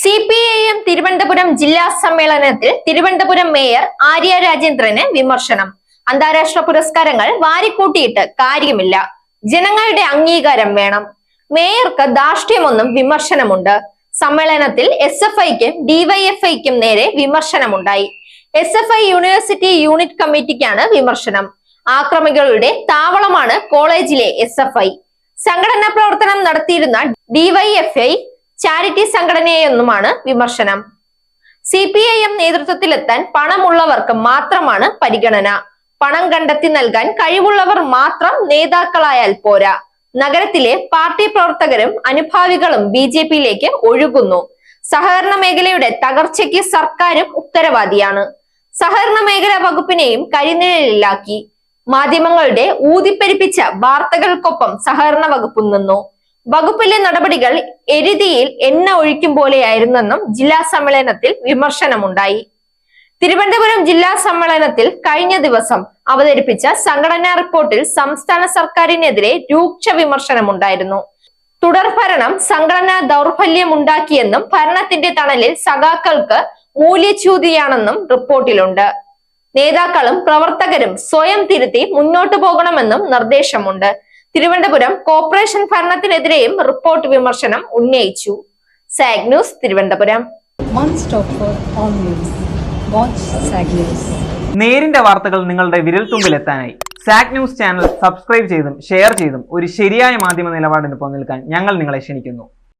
C P I M Thiruvananthapuram ജില്ലാ സമ്മേളനത്തിൽ Thiruvananthapuram mayor Arya രാജേന്ദ്രന് വിമർശനം. അന്താരാഷ്ട്ര പുരസ്കാരങ്ങൾ വാരിക്കൂട്ടിയിട്ട് കാര്യമില്ല. ജനങ്ങളുടെ അംഗീകാരം വേണം. മേയർക്ക് ധാർഷ്ട്യമൊന്നും വിമർശനമുണ്ട്. സമ്മേളനത്തിൽ എസ് എഫ് ഐക്കും ഡിവൈഎഫ്ഐക്കും നേരെ വിമർശനമുണ്ടായി. S F I university unit കമ്മിറ്റിക്കാണ് വിമർശനം. ആക്രമികളുടെ താവളമാണ് കോളേജിലെ എസ് എഫ് ഐ. സംഘടനാ പ്രവർത്തനം നടത്തിയിരുന്ന ഡിവൈഎഫ്ഐ ചാരിറ്റി സംഘടനയെന്നുമാണ് വിമർശനം. സി പി ഐ എം നേതൃത്വത്തിലെത്താൻ പണമുള്ളവർക്ക് മാത്രമാണ് പരിഗണന. പണം കണ്ടെത്തി നൽകാൻ കഴിവുള്ളവർ മാത്രം നേതാക്കളായാൽ പോരാ. നഗരത്തിലെ പാർട്ടി പ്രവർത്തകരും അനുഭാവികളും ബി ജെ പിയിലേക്ക് ഒഴുകുന്നു. സഹകരണ മേഖലയുടെ തകർച്ചയ്ക്ക് സർക്കാരും ഉത്തരവാദിയാണ്. സഹകരണ മേഖലാ വകുപ്പിനെയും കരിനിഴലിലാക്കി. മാധ്യമങ്ങളുടെ ഊതിപ്പെരിപ്പിച്ച വാർത്തകൾക്കൊപ്പം സഹകരണ വകുപ്പ് നിന്നു. വകുപ്പിലെ നടപടികൾ എരുതിയിൽ എണ്ണ ഒഴിക്കും പോലെയായിരുന്നെന്നും ജില്ലാ സമ്മേളനത്തിൽ വിമർശനമുണ്ടായി. തിരുവനന്തപുരം ജില്ലാ സമ്മേളനത്തിൽ കഴിഞ്ഞ ദിവസം അവതരിപ്പിച്ച സംഘടനാ റിപ്പോർട്ടിൽ സംസ്ഥാന സർക്കാരിനെതിരെ രൂക്ഷ വിമർശനമുണ്ടായിരുന്നു. തുടർഭരണം സംഘടനാ ദൗർബല്യം ഉണ്ടാക്കിയെന്നും ഭരണത്തിന്റെ തണലിൽ സഖാക്കൾക്ക് മൂല്യച്യൂതിയാണെന്നും റിപ്പോർട്ടിലുണ്ട്. നേതാക്കളും പ്രവർത്തകരും സ്വയം തിരുത്തി മുന്നോട്ടു പോകണമെന്നും നിർദ്ദേശമുണ്ട്. തിരുവനന്തപുരം കോർപ്പറേഷൻ ഭരണത്തിനെതിരെയും റിപ്പോർട്ട് വിമർശനം ഉന്നയിച്ചു. Zag news Thiruvananthapuram. One stop for all news. Watch SAG നേരിന്റെ വാർത്തകൾ നിങ്ങളുടെ വിരൽത്തുമ്പിലെത്താനായി സാക് ന്യൂസ് ചാനൽ സബ്സ്ക്രൈബ് ചെയ്തും ഷെയർ ചെയ്തും ഒരു ശരിയായ മാധ്യമ നിലപാടിന് നിൽക്കാൻ ഞങ്ങൾ നിങ്ങളെ ക്ഷണിക്കുന്നു.